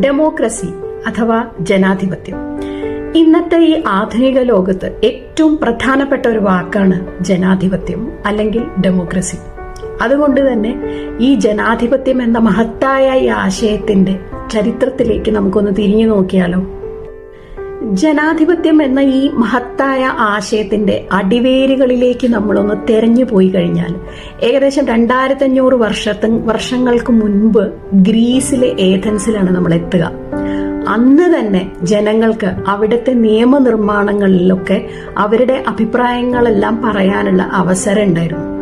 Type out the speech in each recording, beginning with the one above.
Democracy അഥവാ ജനാധിപത്യം. ഇന്നത്തെ ഈ ആധുനിക ലോകത്ത് ഏറ്റവും പ്രധാനപ്പെട്ട ഒരു വാക്കാണ് ജനാധിപത്യം അല്ലെങ്കിൽ ഡെമോക്രസി. അതുകൊണ്ട് തന്നെ ഈ ജനാധിപത്യം എന്ന മഹത്തായ ഈ ആശയത്തിന്റെ ചരിത്രത്തിലേക്ക് നമുക്കൊന്ന് തിരിഞ്ഞു നോക്കിയാലോ? ജനാധിപത്യം എന്ന ഈ മഹത്തായ ആശയത്തിന്റെ അടിവേരുകളിലേക്ക് നമ്മളൊന്ന് തെരഞ്ഞു പോയി കഴിഞ്ഞാൽ ഏകദേശം രണ്ടായിരത്തഞ്ഞൂറ് വർഷത്തെ വർഷങ്ങൾക്ക് മുൻപ് ഗ്രീസിലെ ഏഥൻസിലാണ് നമ്മൾ എത്തുക. അന്ന് തന്നെ ജനങ്ങൾക്ക് അവിടുത്തെ നിയമനിർമ്മാണങ്ങളിലൊക്കെ അവരുടെ അഭിപ്രായങ്ങളെല്ലാം പറയാനുള്ള അവസരം ഉണ്ടായിരുന്നു.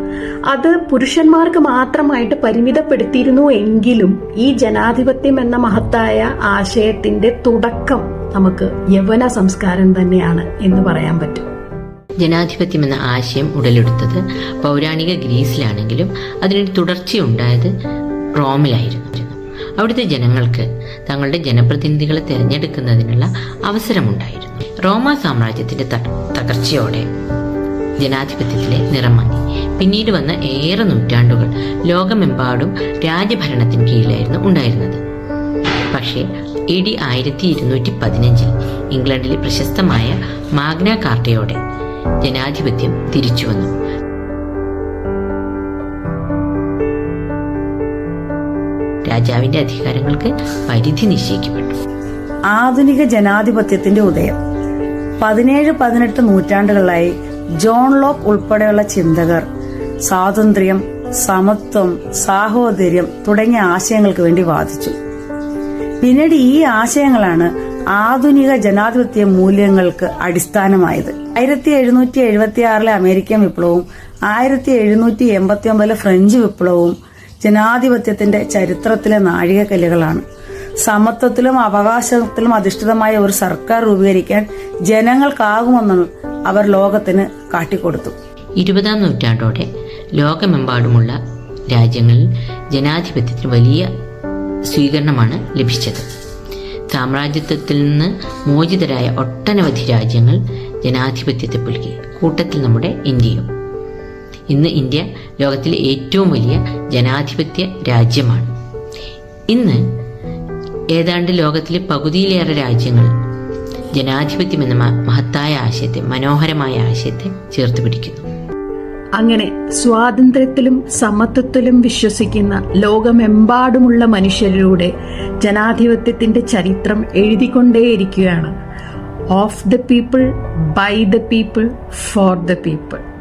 അത് പുരുഷന്മാർക്ക് മാത്രമായിട്ട് പരിമിതപ്പെടുത്തിയിരുന്നു എങ്കിലും ഈ ജനാധിപത്യം എന്ന മഹത്തായ ആശയത്തിന്റെ തുടക്കം നമുക്ക് യവന സംസ്കാരം തന്നെയാണ് എന്ന് പറയാൻ പറ്റും. ജനാധിപത്യം എന്ന ആശയം ഉടലെടുത്തത് പൗരാണിക ഗ്രീസിലാണെങ്കിലും അതിനൊരു തുടർച്ചയുണ്ടായത് റോമിലായിരുന്നു. അവിടുത്തെ ജനങ്ങൾക്ക് തങ്ങളുടെ ജനപ്രതിനിധികളെ തിരഞ്ഞെടുക്കുന്നതിനുള്ള അവസരമുണ്ടായിരുന്നു. റോമ സാമ്രാജ്യത്തിന്റെ തകർച്ചയോടെ ജനാധിപത്യത്തിലെ നിറം മങ്ങി പിന്നീട് വന്ന ഏറെ നൂറ്റാണ്ടുകൾ ലോകമെമ്പാടും രാജഭരണത്തിന് കീഴിലായിരുന്നു ഉണ്ടായിരുന്നത്. പക്ഷേ എ ഡി ആയിരത്തി ഇരുന്നൂറ്റി പതിനഞ്ചിൽ ഇംഗ്ലണ്ടിലെ പ്രശസ്തമായ മാഗ്ന കാർട്ടയോടെ ജനാധിപത്യം തിരിച്ചുവന്നു രാജാവിന്റെ അധികാരങ്ങൾക്ക് പരിധി നിശ്ചയിക്കപ്പെട്ടു. ആധുനിക ജനാധിപത്യത്തിന്റെ ഉദയം. പതിനേഴ് പതിനെട്ട് നൂറ്റാണ്ടുകളായി ജോൺ ലോക്ക് ഉൾപ്പെടെയുള്ള ചിന്തകർ സ്വാതന്ത്ര്യം സമത്വം സാഹോദര്യം തുടങ്ങിയ ആശയങ്ങൾക്ക് വേണ്ടി വാദിച്ചു. പിന്നീട് ഈ ആശയങ്ങളാണ് ആധുനിക ജനാധിപത്യ മൂല്യങ്ങൾക്ക് അടിസ്ഥാനമായത്. ആയിരത്തി എഴുന്നൂറ്റി എഴുപത്തി ആറിലെ അമേരിക്കൻ വിപ്ലവവും ആയിരത്തി എഴുന്നൂറ്റി എൺപത്തി ഒമ്പതിലെ ഫ്രഞ്ച് വിപ്ലവവും ജനാധിപത്യത്തിന്റെ ചരിത്രത്തിലെ നാഴികക്കല്ലുകളാണ്. സമത്വത്തിലും അവകാശത്തിലും അധിഷ്ഠിതമായ ഒരു സർക്കാർ രൂപീകരിക്കാൻ ജനങ്ങൾക്കാകുമെന്ന് അവർ ലോകത്തിന് കാട്ടിക്കൊടുത്തു. ഇരുപതാം നൂറ്റാണ്ടോടെ ലോകമെമ്പാടുമുള്ള രാജ്യങ്ങളിൽ ജനാധിപത്യത്തിന് വലിയ സ്വീകരണമാണ് ലഭിച്ചത്. സാമ്രാജ്യത്വത്തിൽ നിന്ന് മോചിതരായ ഒട്ടനവധി രാജ്യങ്ങൾ ജനാധിപത്യത്തെ പുലുകി കൂട്ടത്തിൽ നമ്മുടെ ഇന്ത്യയും. ഇന്ന് ഇന്ത്യ ലോകത്തിലെ ഏറ്റവും വലിയ ജനാധിപത്യ രാജ്യമാണ്. ഇന്ന് ഏതാണ്ട് ലോകത്തിലെ പകുതിയിലേറെ രാജ്യങ്ങൾ ജനാധിപത്യം എന്ന മഹത്തായ ആശയത്തെ മനോഹരമായ ആശയത്തെ ചേർത്ത് പിടിക്കുന്നു. അങ്ങനെ സ്വാതന്ത്ര്യത്തിലും സമത്വത്തിലും വിശ്വസിക്കുന്ന ലോകമെമ്പാടുമുള്ള മനുഷ്യരിലൂടെ ജനാധിപത്യത്തിന്റെ ചരിത്രം എഴുതിക്കൊണ്ടേയിരിക്കുകയാണ്. Of the people by the people for the people